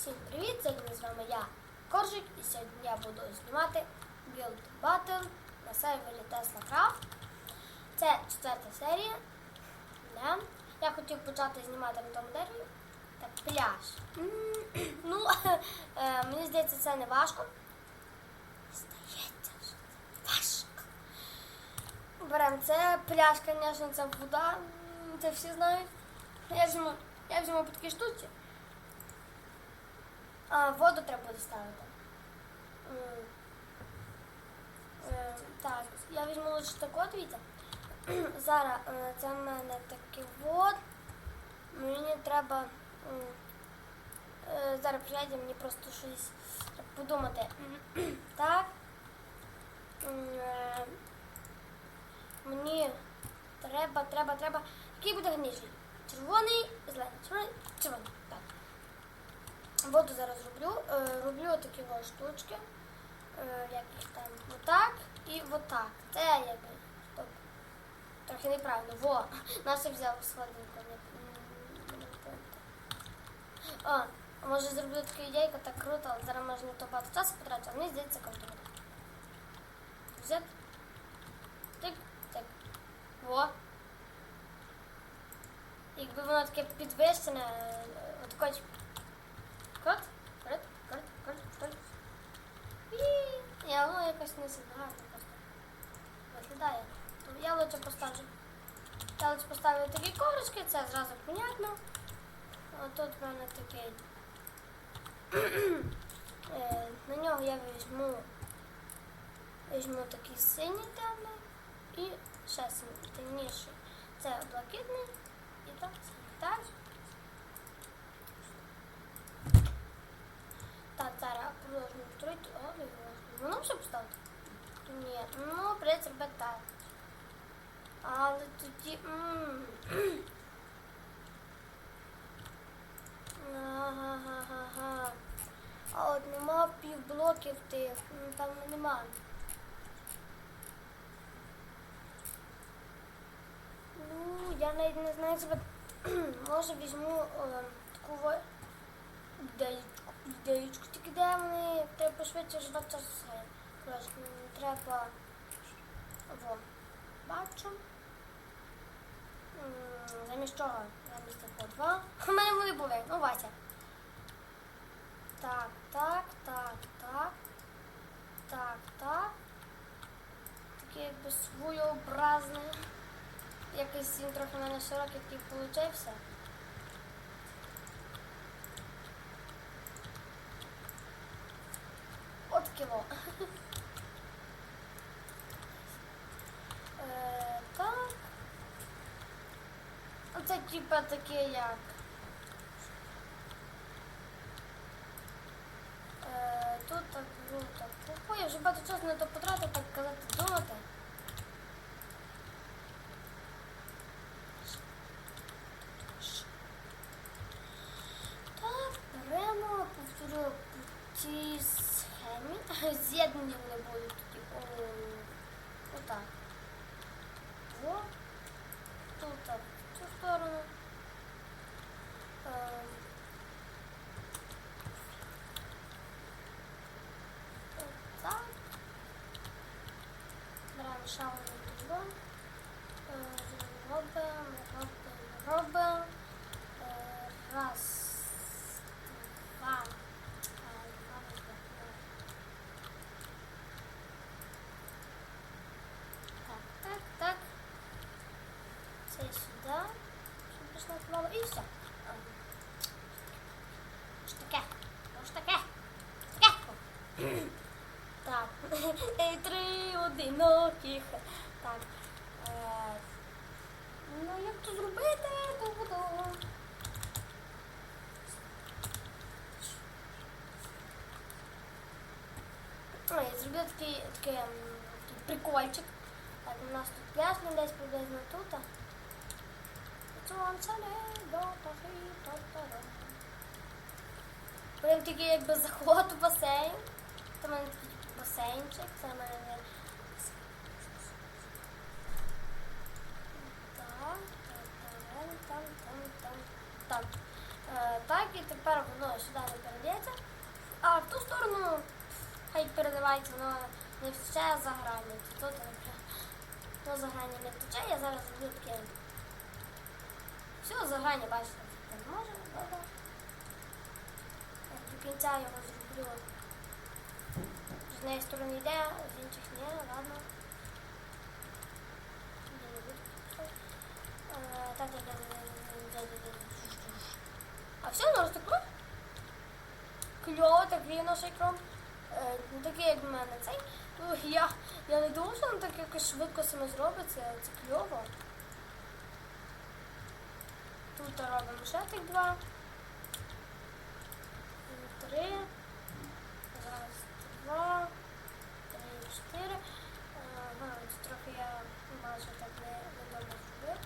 Всім привіт! Сьогодні з вами я, Коржик, і сьогодні я буду знімати Build Battle на сервері Tesla Craft. Це четверта серія. Да. Я хотів почати знімати на тому дереві. Так, пляж. Ну, е, мені здається, це не важко. Здається, що це важко. Беремо це пляж, звісно, це вода. Це всі знають. Я візьму, я візьму по такій штуці. А, воду треба буде ставити. Е, Так, я візьму лише таку, дивіться. Зараз е, це в мене такий вот. Мені треба. е, Зараз приїде, мені просто щось подумати. Так. Мені треба, треба, треба. Який буде гарніший? Червоний, зелений, червоний, червоний. Воду зараз роблю. Е, роблю такі штучки. Е, як їх там отак і отак. Це якби. Стоп. Трохи неправильно. Во. Наш я взяв сладенько. А може зроблю таку ідейку, так круто, але зараз можна то багато часу потратити, а мені здається круто. Взяти. Тик. Во. Якби воно таке підвищене, е, отако Крот, крот, крот, крот, крот. І я воно якось не сильно просто виглядає. Я лучше поставлю. Я лучше поставлю такі коврички, це зразу понятно. А тут в мене такий. е, на нього я візьму, візьму такий синій темний і ще синій темніший. Це блакитний і так, так. Так, зараз продовжуємо строїти. О, не можна. Воно вже поставити? Ні, ну придеться робити так. Але тоді. м. Ага-га-га-га. А от нема півблоків тих. М, Там нема. Ну, я навіть не знаю, себе. Може візьму е, таку во- ідеєчку. Тільки де вони треба швидше ждати своє. Треба. Во. Бачу. Замість чого? Замість такого два. У мене вони були. Ну, Вася. Так, так, так, так. Так, так. Таке якби своєобразне. Якийсь він трохи в мене широкий такий получився. От кіло. Е, так. Оце типа таке як. Е, тут так, ну так. Ой, я вже багато часу на то потратив, так казати, думати. Так, беремо, повторю по схемі. З'єднані вони будуть. О, отак. О, тут так, в цю сторону. Ем, Отак. Беремо шалений бульон. Е, Робимо, робимо, робимо. Е, Раз, два, е, два, два, два. Так, так, так. Це сюди. Щоб пішло плавало. І все. Ей, три одиноких. Так. Ну, як то зробити? Буду. Ой, я зробив такий, такий, прикольчик. Так, у нас тут пляж, ну, десь приблизно тут. Сонце не до Прям такий якби заход у басейн. В мене басейнчик, це в мене так, там, там, там, там, там. Е, так, і тепер воно сюди не передається. А в ту сторону хай передавається, воно не втече за грані. Тут то за не втече, я зараз зроблю таке. Все, за бачите, не може. До кінця його зроблю. З неї сторони йде, з інших ні, ладно. Не. Е, Так, так, так, так, так, так. А все, ну розтекло? Кльово, так він наш екран. Е, ну, такий, як в мене цей. Ну, я, я не думав, що воно так якось швидко саме зробиться. Це кльово. Тут робимо ще тих два. Три. Раз, два, три, чотири. Ага, тут трохи я бачу так не, не добре зробив.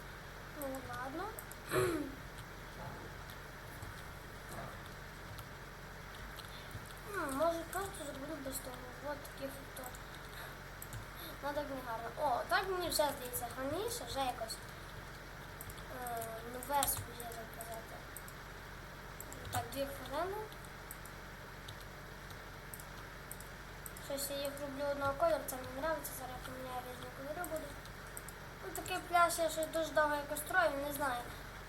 Ну, ладно. М, Може просто зроблю без того. Вот такі фото. Ну так не гарно. О, так мені вже здається гарніше, вже якось е, нове своє так казати. Так, дві хвилини. Щось я їх роблю одного кольору, це мені подобається, зараз я поміняю різні кольори будуть. Ну такий пляж я щось дуже довго якось строю, не знаю.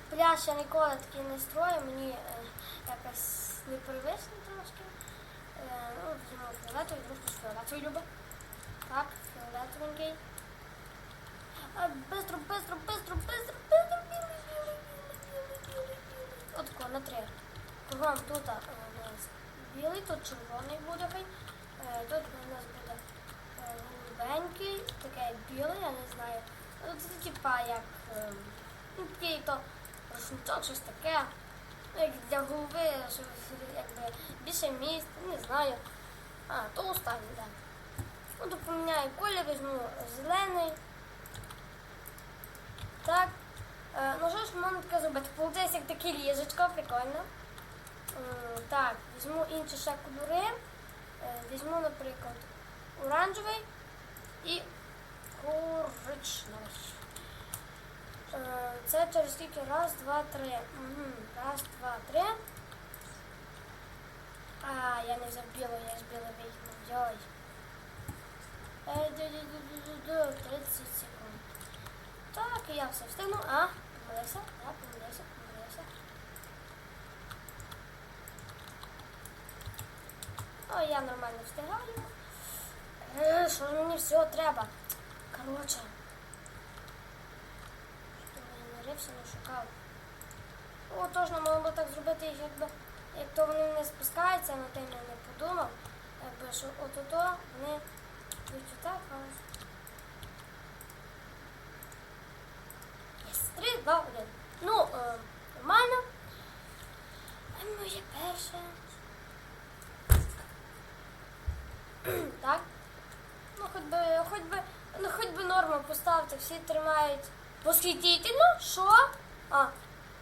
Пляж я ніколи такий не строю, мені е, якось непривично трошки. Е, ну, візьму фіолетовий, дружку з фіолетовий любить. Так, фіолетовенький. А, бистро, бистро, бистро, бистро, бистро, білий, білий, білий, білий, білий, білий. Отако, на три. Кругом тут а, у нас білий, тут червоний буде Тут у нас буде голубенький, таке білий, я не знаю. Це типа як ем, ну, такий то рушничок, щось таке. Як для голови, щоб якби більше місць, не знаю. А, то останній, так. Ну, то поміняю колір, візьму зелений. Так. Е, ну що ж можна таке зробити? Получається як таке ліжечко, прикольно. Так, візьму інші ще кольори. Е, Візьму, наприклад, оранжевий і коричневий. Е, Це через скільки? Раз, два, три. Угу. Раз, два, три. А, я не взяв білого, я ж білий візьму. Йой. Е, ду-ду-ду-ду-ду, 30 секунд. Так, я все встигну. А, помилився, я помилився, помилився. О, я нормально встигаю. Е, Що ж мені всього треба? Коротше. Що я не рився, не шукав. О, точно мало би так зробити якби як то вони не спускаються, на тим я не подумав. Якби що от-ото вони три, два, один. Ну, е, нормально. А моє перше. так. Ну, хоч би, хоч би, ну, хоч би норму поставити, всі тримають восхитительно. Що? А,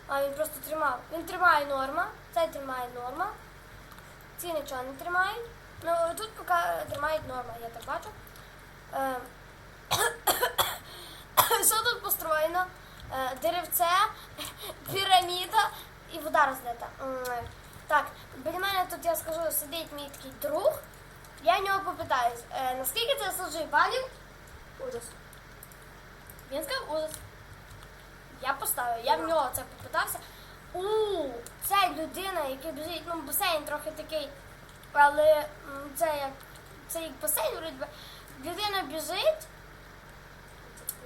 а він просто тримав. Він тримає норма, цей тримає норма. Ці нічого не тримають. Ну, тут поки тримають норма, я так бачу. Е, Що тут построєно? Е, Деревце, піраміда і вода розлита. Так, біля мене тут я скажу, сидить мій такий друг. Я в нього попитаюсь, е, наскільки це служить балів? Ужас. Він сказав ужас. Я поставив, я в нього це попитався. У, це людина, яка біжить, ну басейн трохи такий, але це як це як басейн. Людина біжить,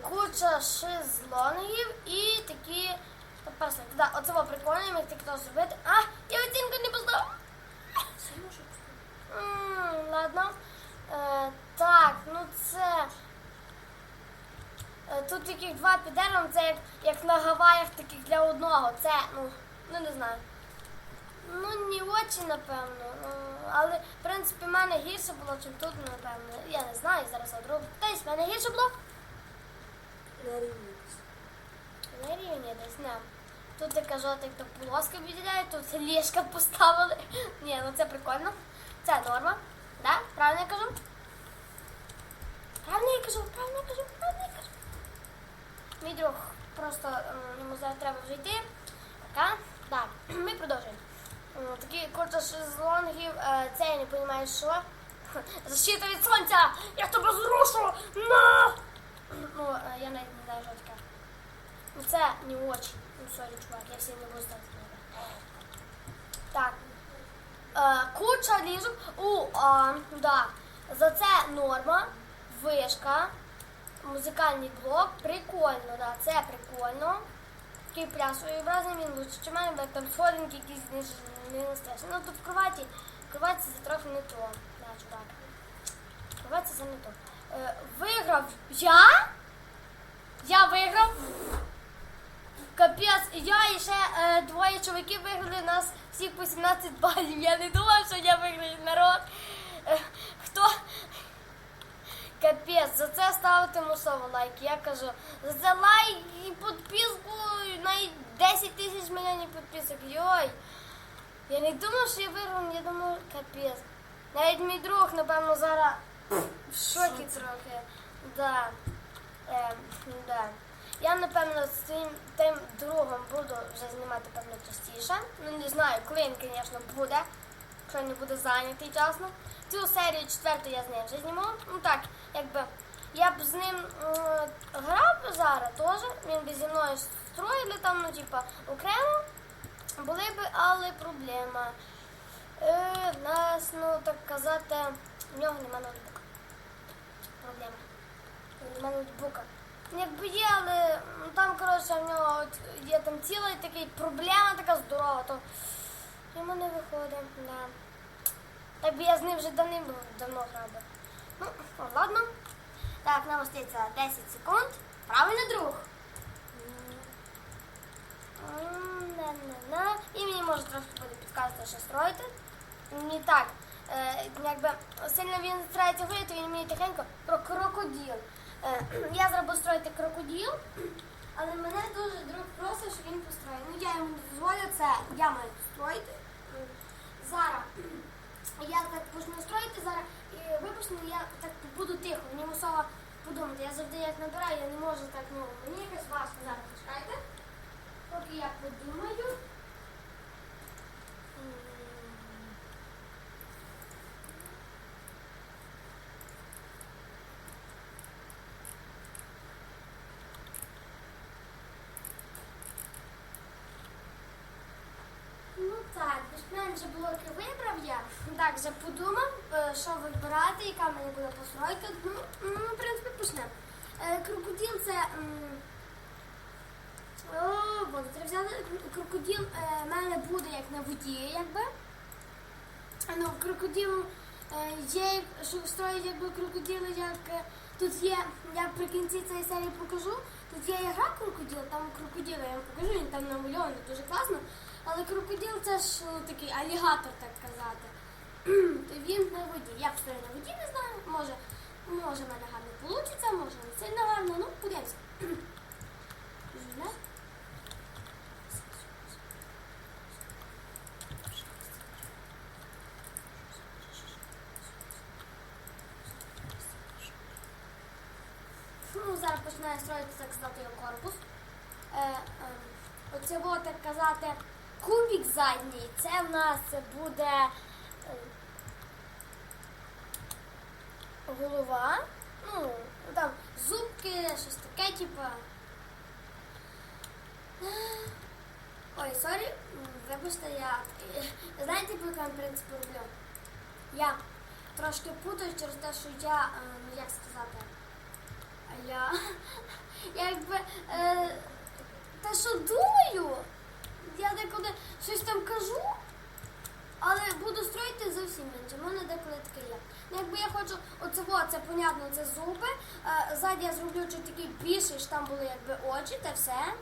куча шезлонгів і такі перси. Да, оце було прикольно, як таке то зробити. А, я оцінку не. М, Ладно. Е, так, ну це. Е, Тут таких два під деревом, це як, як на Гаваях таких для одного. Це, ну, ну не знаю. Ну, не очі, напевно. Ну, але, в принципі, в мене гірше було, чим тут, напевно. Я не знаю, зараз одруг. Десь в мене гірше було? На рівні десь, не. Тут така жовта, як то полоска відділяє, тут ліжка поставили. Ні, ну це прикольно. Це норма. Да? Правильно я кажу? Правильно я кажу, правильно я кажу, правильно я кажу. Мій друг просто йому зараз треба вже йти. Пока. Так, ми продовжуємо. М, Такі куртка шезлонгів, е, це я не розумію, що. Защита від сонця! Я тебе зрушу! На! Ну, е, я навіть не знаю, що таке. Ну, Це не очі. Ну, сорі, чувак, я всі не буду ставити. Так. Е, куча ліжок. У, а, да. За це норма, вишка, музикальний блок. Прикольно, да, це прикольно. Такий пляс своєобразний, він лучше, чи мене, бо там сходинки якісь не, не. Ну тут в кроваті, кроваті це трохи не то. Да, чувак. Кроваті це не то. Е, виграв я? Я виграв. Капець, я і ще е, двоє чоловіків виграли у нас всіх по 17 балів. Я не думав, що я виграю народ. Е, хто? Капець, за це ставити мусово лайк. Я кажу, за це лайк і підписку навіть 10 тисяч мільйонів підписок. Йой. Я не думав, що я виграв, я думав, капець. Навіть мій друг, напевно, зараз в шокі трохи. Да. Е, да. Я, напевно, з цим тим другом буду вже знімати певно частіше. Ну не знаю, коли він, звісно, буде, якщо не буде зайнятий часно. Цю серію четверту я з ним вже зніму. Ну так, якби я б з ним е, грав зараз теж. Він би зі мною строїли там, ну, типа, окремо. Були б, але проблема. Е, нас, ну так казати, в нього нема ноутбука. Проблема. Нема ноутбука. Якби є, але ну, там, коротше, в нього є там ціла така проблема така здорова, то йому не виходить, да. Так я з ним вже давним давно грав би. Ну, ладно. Так, нам остається 10 секунд. Правильно, друг. І мені може трошки буде підказувати, що строїти. Не так. Якби сильно він старається говорити, він мені тихенько про крокодил. Е, я буду строїти крокодил, але мене дуже друг просить, щоб він построїв. Ну я йому дозволю, це я маю строїти. Зараз я так почну строїти зараз і випущено, я так буду тихо, мені мусова подумати. Я завжди як набираю, я не можу так, ну, мені якось важко зараз почекайте. Поки я подумаю. Ну так, більш-менш вже блоки вибрав я. Так, вже подумав, е, що вибирати, яка мені буде постройка. Ну, в принципі, почнемо. Е, Крокодил це. О, боже, треба взяти. Крокодил е, в мене буде як на воді, якби. Ну, крокодил е, є, що строїть якби крокодили, як тут є, я при кінці цієї серії покажу. Тут є гра крокодил, там крокодили, я вам покажу, він там намальований, дуже класно. Але крокодил це ж ну, такий алігатор, так казати. Він на воді. Як строю на воді, не знаю. Може, може в мене гарно вийде, може не сильно гарно, ну подивимося. Ну, зараз починає строїти, так його корпус. Е, е, оце так казати, кубик задній. Це в нас буде е, голова. Ну, там зубки, щось таке, типа. Ой, сорі, вибачте, я. Знаєте, по якому принципу роблю? Я трошки путаю через те, що я, е, ну як сказати, а я якби е, те, що думаю, я деколи щось там кажу, але буду строїти зовсім інше. У мене деколи таке є. Ну, якби я хочу, оце це понятно, це зуби. Е, ззаді я зроблю чуть такий більший, що там були якби очі та все.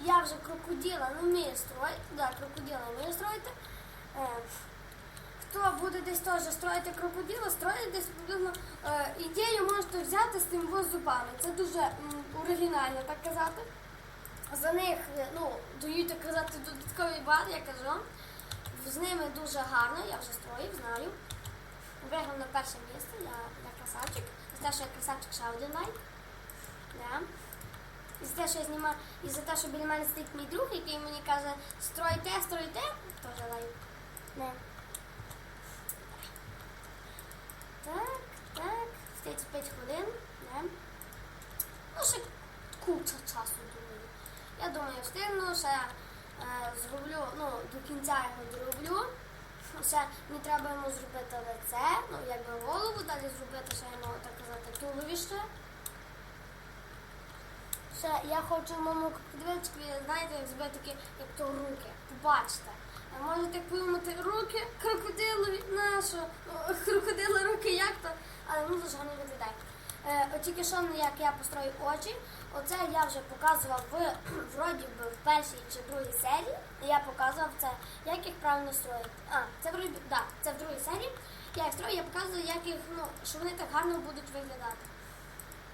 Я вже крокодила не вмію строїти. Да, крокодила вмію строїти. Е, хто буде десь теж строїти крокодила, строїть десь приблизно е, ідею можете взяти з тим зубами. Це дуже м, оригінально так казати. За них ну, дають так казати додатковий бал, я кажу. З ними дуже гарно, я вже строїв, знаю. Виграв на перше місце, я, я красавчик. За те, що я красавчик ще один лайк. Да. І за те, що я знімаю, і за те, що біля мене стоїть мій друг, який мені каже, стройте, стройте, теж лайк. Не. Так, так, 35 хвилин. Не. Ну, ще куча часу, думаю. Я думаю, встигну, ще е, зроблю, ну, до кінця його дороблю. Ще мені треба йому зробити лице, ну, якби голову, далі зробити ще йому, так казати, туловище. Ще я хочу моєму крокодилчику, знаєте, як зробити такі, як то руки. Побачите. Можете подумати, руки крокодилові, нащо? Ну, Крокодили руки, як то? Але ну дуже гарно виглядає. Е, от тільки що як я построю очі, оце я вже показував в вроді би в першій чи другій серії. Я показував це, як їх правильно строїти. А, це вроді, да, це в другій серії. Я їх строю, я показую, як їх, ну, що вони так гарно будуть виглядати.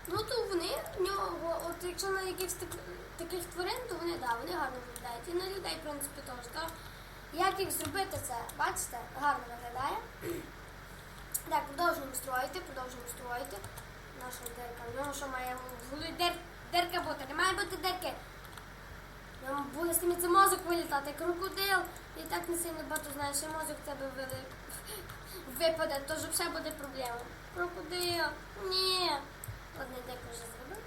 Ну то вони в нього, от якщо на якихось так- таких тварин, то вони да, вони гарно виглядають. І на людей, в принципі, теж. То як їх зробити це, бачите, гарно виглядає. Так, продовжуємо строїти, продовжуємо строїти. Наша. В нього що має в дир, дирка бути? Не має бути дирки. В ньому буде стиміться мозок вилітати, крокодил. І так не сильно багато знаєш, що мозок в тебе вили... випаде, то ж все буде проблема. Крокодил. Ні. Одне деко вже зробив.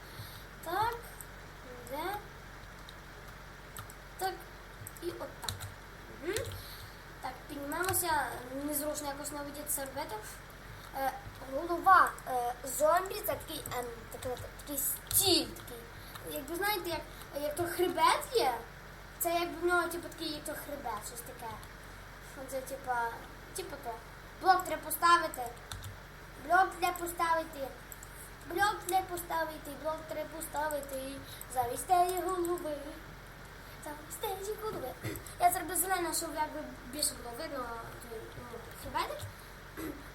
Так. Де? Так. І отак. Угу. Так, піднімемося. Незручно якось на воді це робити. Е, голова е, зомбі це такий, ем, такий, такий стіль такий. Якби знаєте, як, як то хребет є, це якби в нього типу, такий як то хребет, щось таке. Оце типа, типу то. Блок треба поставити. Блок треба поставити. Блок треба поставити, блок треба поставити. Голови. Замість тієї голови. Я зробив зелене, щоб якби більше було видно той, ну, хребетик.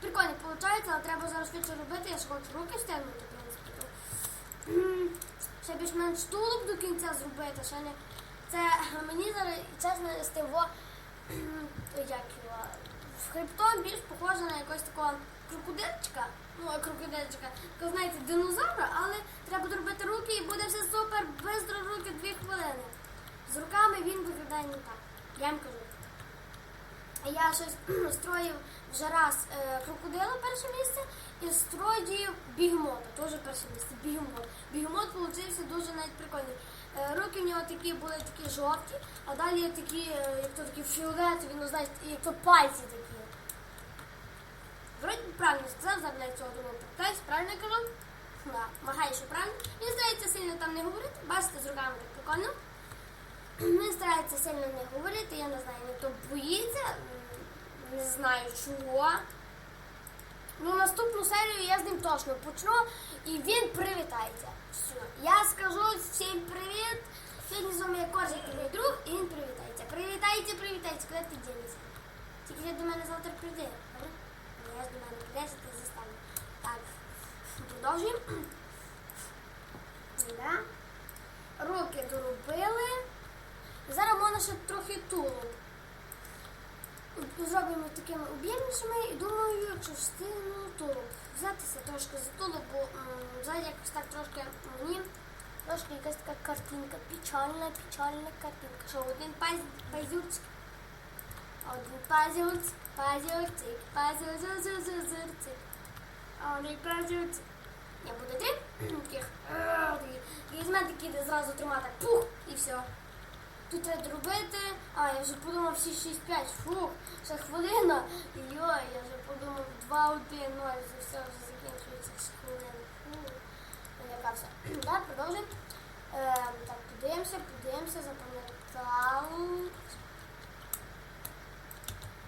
Прикольно виходить, але треба зараз швидше робити, я ж хочу руки стягнути, в принципі. Ще більш-менш тулуб до кінця зробити, ще не. Це мені зараз, чесно, з тим як його, хребтом більш похоже на якогось такого крокодильчика. Ну, крокодильчика, такого, знаєте, динозавра, але треба зробити руки і буде все супер, бистро руки, дві хвилини. З руками він виглядає не так. Я їм кажу. Я щось строїв вже раз е, крокодила перше місце і строїв бігемота, теж перше місце. Бігемот. Бігемот получився дуже навіть прикольний. Е, руки в нього такі були такі жовті, а далі такі, е, як то такі фіолетові, ну знаєш, як то пальці такі. Вроді правильно сказав, зараз цього думав питаюсь, правильно кажу? Да, махаю, що правильно. Він старається сильно там не говорити, бачите, з руками так прикольно. Він старається сильно не говорити, я не знаю, не то боїться, не знаю чого. Ну, наступну серію я з ним точно почну і він привітається. Все. Я скажу всім привіт. Сьогодні з вами є Коржик мій друг, і він привітається. Привітається, привітається, куди ти дінешся? Тільки ти до мене завтра прийди, добре? Ну, Я ж до мене прийдеш, і ти застану. Так, продовжуємо. Да. Руки доробили. Зараз можна ще трохи тулуб. Зробимо такими об'ємнішими і думаю, якщо встигну тулуб. Взятися трошки за тулуб, бо зараз якось так трошки мені трошки якась така картинка. Печальна, печальна картинка. Що один паз- пазюрчик. Один пазюрчик, пазюрчик. А один пазюрчик. Я буду три таких. візьме такі, де зразу трьома так пух і все. Тут треба робити. А, я вже подумав всі 6-5. Фух, ще хвилина. Йой, я вже подумав 2-1-0. Вже все вже закінчується з хвилини. Фух. Налякався. Так, продовжуємо. Е, так, подивимося, подивимося, запам'ятали.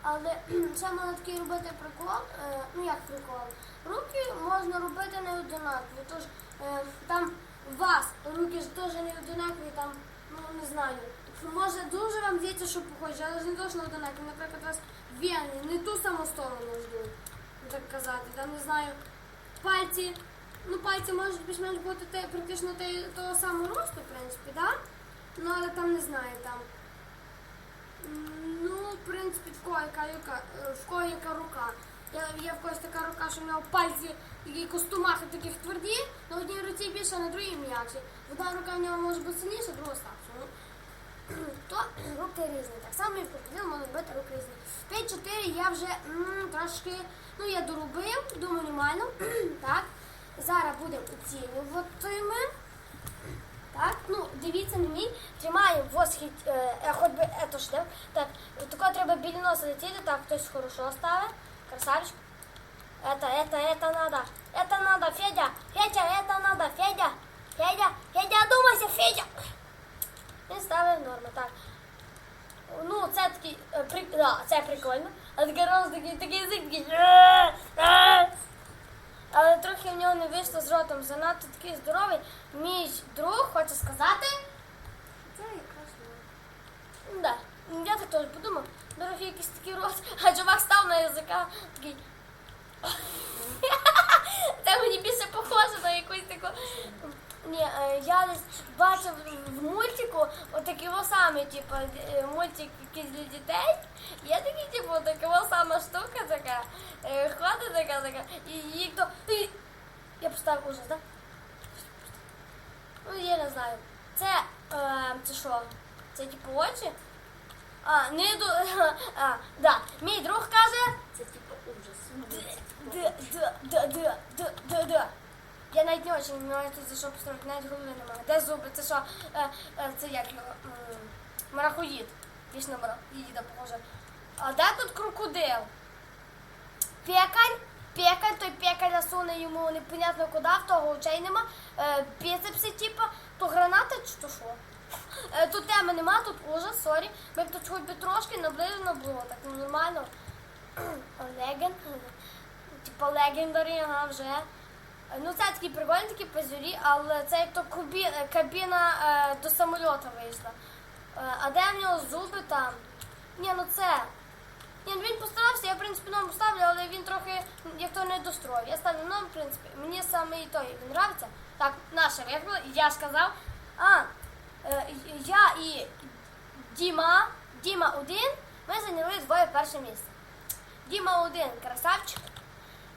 Але ще можна такий робити прикол. Е, ну як прикол? Руки можна робити не одинакові. Тож е, там у вас руки ж теж не одинакові, там, ну не знаю. Може дуже вам здається, що похожі, але ж не точно одинакові. Наприклад, вас вени не ту саму сторону ждуть, так казати. Там не знаю, пальці. Ну, пальці можуть більш-менш бути те, практично те, того самого росту, в принципі, да? Ну, але там не знаю, там. Ну, в принципі, в кого яка, яка, в кого яка рука. Я, в когось така рука, що в нього пальці такі костумахи таких тверді, на одній руці більше, а на другій м'якші. Одна рука в нього може бути сильніша, друга слабша. Ну, то руки різні. Так само і крокодил може бути руки різні. 5-4 я вже м, трошки, ну я доробив, думаю, нормально. так. Зараз будемо оцінювати ми. Так, ну дивіться на мій, тримаємо восхід, е, е, хоч би ето ж так. Так, тако треба біля носа летіти, так, хтось хорошо ставить. Красавчик. Это, это, это Е, ходить така така, і їх то. і- Я поставив ужас, так? Ну, я не знаю. Це, е, це що? Це типу очі? А, не до. А, да. Мій друг каже. Це типу ужас. Д, це д, д, д, д, д, д, д. Я навіть не очень знаю, тут за що поставити, навіть голови немає. Де зуби? Це що? Е, е, це як його? М, Марахоїд. Більш на марахоїда похоже. А де тут крокодил? Пекарь? Пекарь, той пекарь засуне йому непонятно куди, в того очей нема. Е, біцепси, типа, то граната чи то що? Е, тут теми нема, тут ужас, сорі. Ми б тут хоч би трошки наближено було, так ну, нормально. Леген. Типа легендарі, ага, вже. Ну це такі прикольні, такі позорі, але це як то кубі, е, кабіна е, до самольоту вийшла. Е, а де в нього зуби там? Ні, ну це. Ні, ну він постарався, я в принципі норм ставлю, але він трохи як то не достроїв. Я ставлю норм, в принципі. Мені саме і той він нравиться. Так, наша виграла, я сказав. А, е, я і Діма, Діма один, ми зайняли двоє перше місце. Діма один красавчик.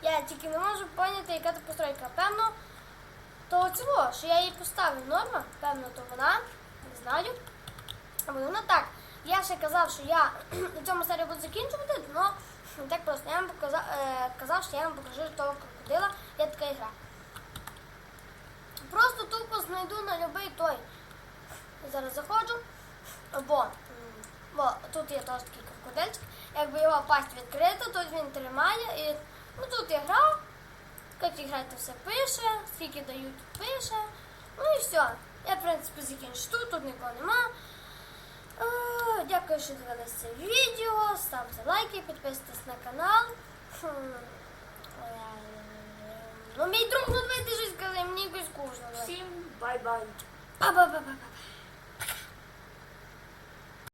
Я тільки не можу поняти, яка то постройка. Певно, то цього, що я їй поставив норма, певно, то вона, не знаю. Але вона так. Я ще казав, що я на цьому серію буду закінчувати, але так просто. Я вам показав, е, казав, що я вам покажу того крокодила, я така ігра. Просто тупо знайду на будь-який той. Зараз заходжу. Бо, бо тут є теж такий крокодильчик. Якби його пасть відкрита, тут він тримає і ну тут я грав. Як грати все пише, скільки дають пише. Ну і все. Я, в принципі, закінчу тут, тут нікого нема. Е, Дякую, що дивилися це відео. Ставте лайки, підписуйтесь на канал. Ну, мій друг, ну давай щось скажи, мені якось скучно. Всім бай-бай. Па-па-па-па-па.